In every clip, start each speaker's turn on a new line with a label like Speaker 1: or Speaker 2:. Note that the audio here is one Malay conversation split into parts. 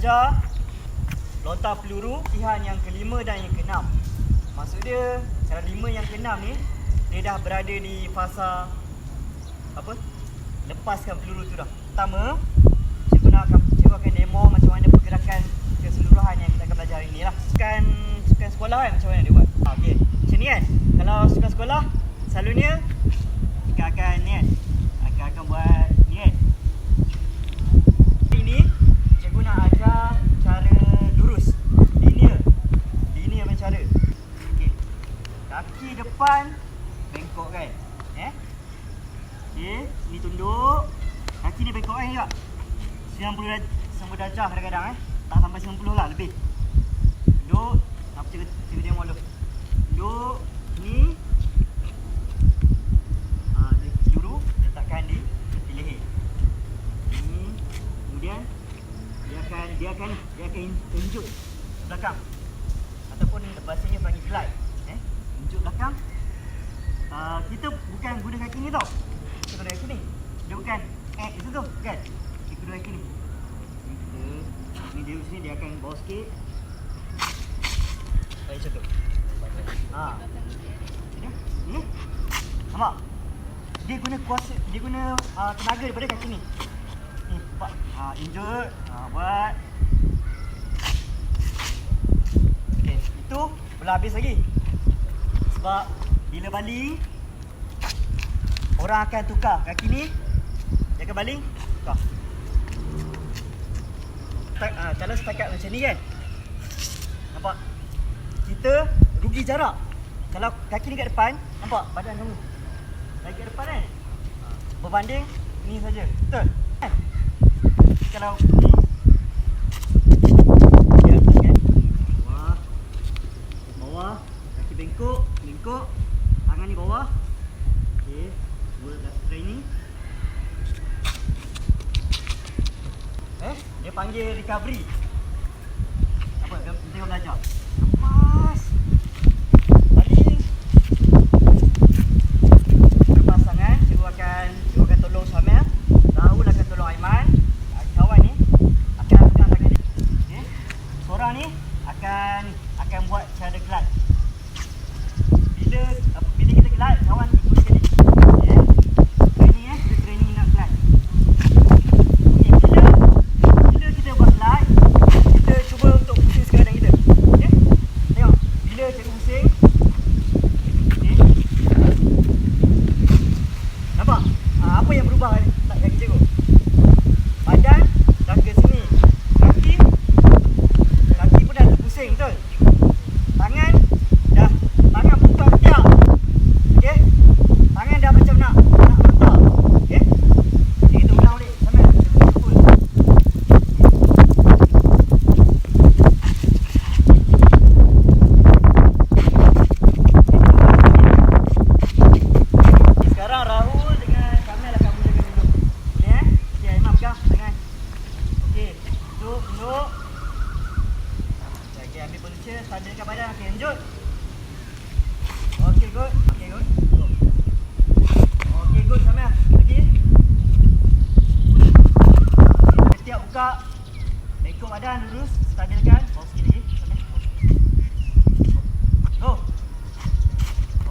Speaker 1: belajar lontar peluru latihan yang kelima dan yang keenam. Maksud dia cara lima yang keenam ni dia dah berada di fasa apa? Lepaskan peluru tu dah. Pertama, cikgu nak akan cikgu akan demo macam mana pergerakan keseluruhan yang kita akan belajar hari ni lah. Sukan sukan sekolah kan macam mana dia buat? Ha, okey. Macam ni kan. Kalau sukan sekolah selalunya kita akan ni kan. Akan akan buat ni kan. Ini cikgu nak ajar cara lurus. Linear. Linear punya cara. Okey. Kaki depan bengkok kan. Eh? Okey, ni tunduk. Kaki ni bengkok kan juga. 90 darjah, 90 darjah kadang-kadang eh. Tak sampai 90 lah lebih. Duduk. Apa cikgu, cikgu tengok dulu. Duduk. Ni. Dia dia akan dia akan dia akan tunjuk belakang ataupun bahasanya panggil glide eh tunjuk belakang uh, kita bukan guna kaki ni tau. Kita guna kaki ni. Dia bukan eh itu tu kan? Kita guna kaki kita ni dia sini dia akan bawa sikit. Baik macam tu ha. Ni nampak? Dia guna kuasa dia guna uh, tenaga daripada kaki ni. Ni nampak? Ha injure ha buat. Okey itu belum habis lagi. Sebab bila baling orang akan tukar kaki ni dia akan baling. Tukar. Tak, uh, kalau setakat macam ni kan? Nampak? Kita rugi jarak. Kalau kaki ni kat depan nampak? Badan kamu. Lagi kat depan kan? Ah, berbanding ni saja. Betul? Kan? Kalau ni. Kan? Bawah. Kaki bengkok bengkok tangan ni bawah. Okey dah training eh dia panggil recovery. Apa dia tengok belajar? Lepas baling lepas tangan cikgu akan cikgu akan tolong Syamil Rahul akan tolong Aiman Ah, kawan ni akan pegang tangan dia okey seorang ni akan akan buat cara glide bila uh, bila kita glide kawan ikut sekali okey training eh kita training nak glide okey bila bila kita buat glide kita cuba untuk pusing sekadang kita okey tengok bila cikgu pusing okey nampak ah, apa yang berubah tak kaki cikgu badan dah ke sini kaki kaki pun dah terpusing betul tangan dah tangan buka tiap okey tangan dah macam nak nak meletak okey okay, kita ulang balik sampai full Okay, sekarang Rahul dengan Kamil akan mulakan dulu. Ni eh. Okey, Aiman pegang tangan. Okey, duduk, duduk. Okey, ambil punca, standardkan badan. Okey, lanjut. Okey, good. Okey, good. Duduk. Okey, good Kamil. Lagi. Okey, setiap buka. Bengkok badan lurus, stabilkan. Bawa sikit lagi. Kamil. Go.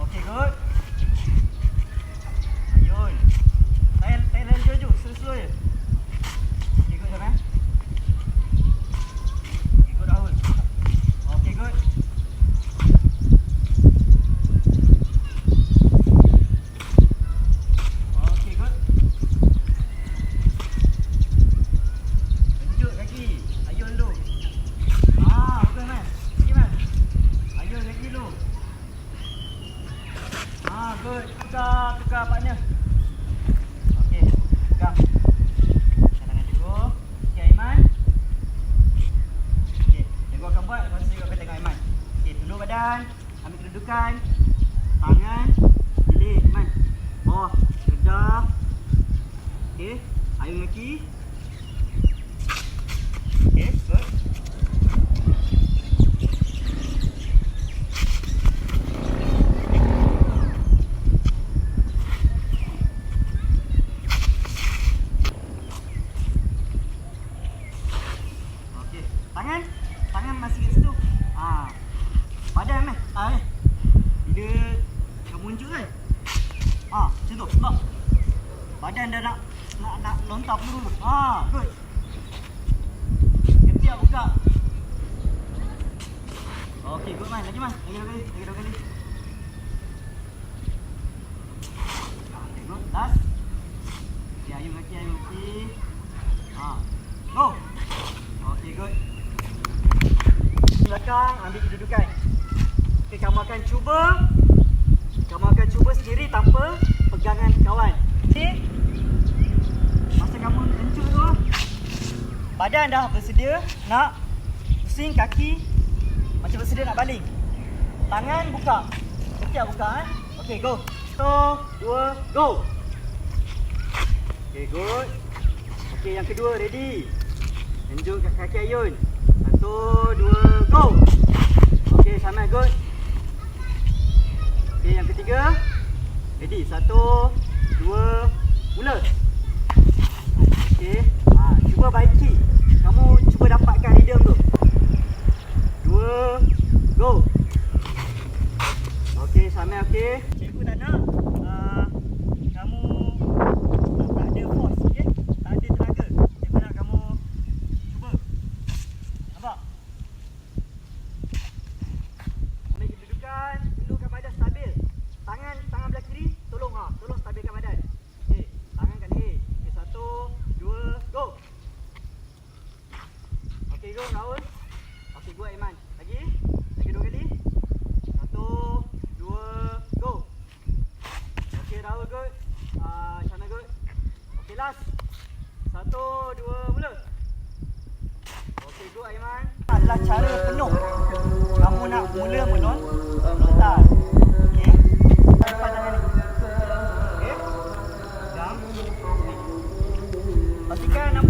Speaker 1: Okey, good. Ayun. Tahan, tahan laju laju. Slow-slow je. Okay, good Syam eh. Okay, good Rahul. Okay, good. Okay, good. Tunjuk kaki. Ayun dulu. Ah, betul man. Lagi man. Ayun kaki dulu. Ah, good. Tukar, tukar partner. Okey, pegang. Tangan cikgu. Okey, Aiman. Okey, cikgu akan buat lepas tu cikgu akan tengok Aiman. Okey, tunduk badan, ambil kedudukan. Tangan, pilih Aiman. Bawah, kedah. Okey, ayun kaki. Okey, good. Okey. nak nak lontar peluru dulu. Ha, good. Ketiak buka. Okey, good man. Lagi man. Lagi dua kali. Lagi dua kali. Okay, good. Last. Okay, ayun kaki, ayun kaki. Ha. Go. Okey, good. Belakang, ambil kedudukan. Okey, kamu akan cuba kamu akan cuba sendiri tanpa pegangan kawan. Okey. Masa kamu encut tu, badan dah bersedia nak pusing kaki macam bersedia nak baling. Tangan buka. Ketiak buka eh. Okey, go. Satu, dua, go. Okey, good. Okey, yang kedua ready. Kat kaki Ayun. Satu, dua, go. Okey, sama good. Okey, yang ketiga. Ready. Satu, dua, mula. Okey. Ha, cuba baiki. Kamu cuba dapatkan rhythm tu. Dua, go. Okey, sama okey. Cikgu tak nak uh, kamu tak ada force, okey? Tak ada tenaga. Cikgu nak kamu cuba. Nampak? Ambil kedudukan, tundukkan badan stabil. Tangan tangan belah kiri, tolong ha, tolong stabilkan badan. Okey, tangan kat leher. Okey, satu, dua, go. Okey, go Rahul. Okey, go Aiman. Lagi. Lagi dua kali. Satu, dua, go. Okey, Rahul good. Ah, uh, Shana good. Okey, last. Satu, dua, mula. Okey, go Aiman. Adalah cara penuh. Kamu nak mula melon, melontar. Okey. Depan tangan ni. Okey. Jam. Pastikan nampak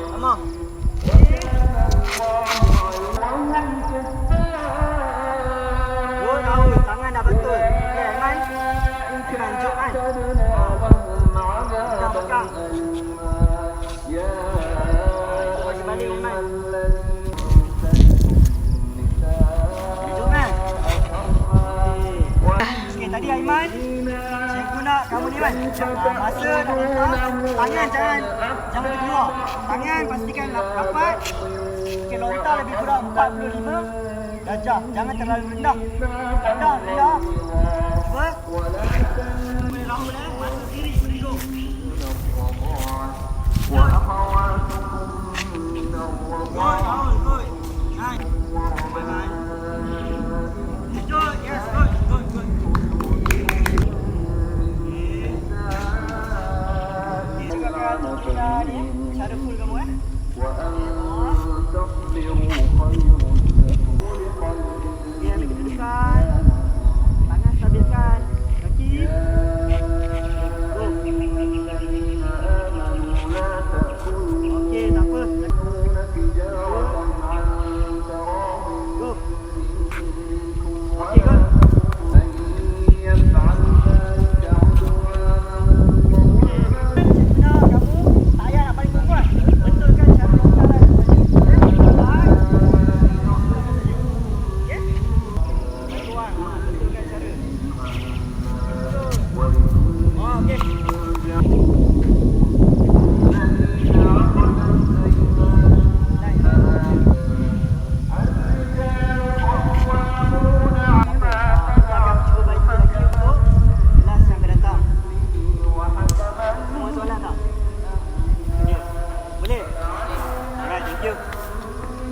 Speaker 1: Aiman. Cikgu nak kamu ni kan. Masa nak lontar, tangan jangan jangan terkeluar. Tangan pastikan rapat. Okey, lontar lebih kurang 45 darjah. Jangan terlalu rendah. Rendah, rendah. Cuba. Boleh Rahul eh. Masa kiri, berdiri.